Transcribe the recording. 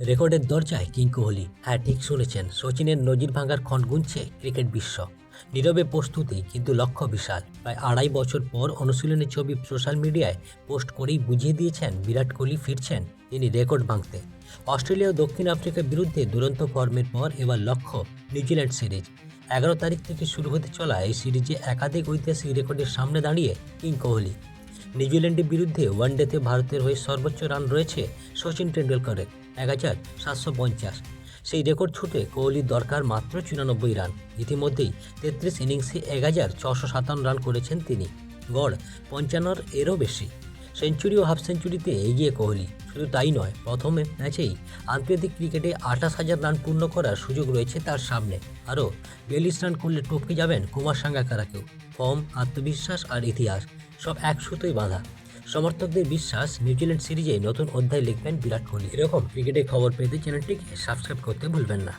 রেকর্ডের দরজায় কিং কোহলি হ্যাঁ ঠিক শুনেছেন, সচিনের নজির ভাঙার ক্ষণ গুনছে ক্রিকেট বিশ্ব। নীরবে প্রস্তুতি, কিন্তু লক্ষ্য বিশাল। প্রায় আড়াই বছর পর অনুশীলনের ছবি সোশ্যাল মিডিয়ায় পোস্ট করেই বুঝিয়ে দিয়েছেন, বিরাট কোহলি ফিরছেন তিনি রেকর্ড ভাঙতে। অস্ট্রেলিয়া ও দক্ষিণ আফ্রিকার বিরুদ্ধে দুরন্ত ফর্মের পর এবার লক্ষ্য নিউজিল্যান্ড সিরিজ। এগারো তারিখ থেকে শুরু হতে চলা এই সিরিজে একাধিক ঐতিহাসিক রেকর্ডের সামনে দাঁড়িয়ে কিং কোহলি নিউজিল্যান্ডের বিরুদ্ধে ওয়ানডেতে ভারতের হয়ে সর্বোচ্চ রান রয়েছে সচিন টেন্ডুলকারের এক হাজার সাতশো পঞ্চাশ। সেই রেকর্ড ছুটে কোহলির দরকার মাত্র চুরানব্বই রান। ইতিমধ্যেই তেত্রিশ ইনিংসে এক হাজার ছশো সাতান্ন রান করেছেন তিনি। গড় পঞ্চান্নর এরও বেশি। সেঞ্চুরি ও হাফ সেঞ্চুরিতে এগিয়ে কোহলি। শুধু তাই নয়, প্রথম ম্যাচেই আন্তর্জাতিক ক্রিকেটে আঠাশ হাজার রান পূর্ণ করার সুযোগ রয়েছে তার সামনে। আরও বিয়াল্লিশ রান করলে টপকে যাবেন কুমার সাঙ্গাকারাকেও। ফর্ম, আত্মবিশ্বাস আর ইতিহাস। সব এক সুতোই বাঁধা। সমর্থকদের বিশ্বাস, নিউজিল্যান্ড সিরিজে নতুন অধ্যায় লিখবেন বিরাট কোহলি। এরকম ক্রিকেটের খবর পেতে চ্যানেলটিকে সাবস্ক্রাইব করতে ভুলবেন না।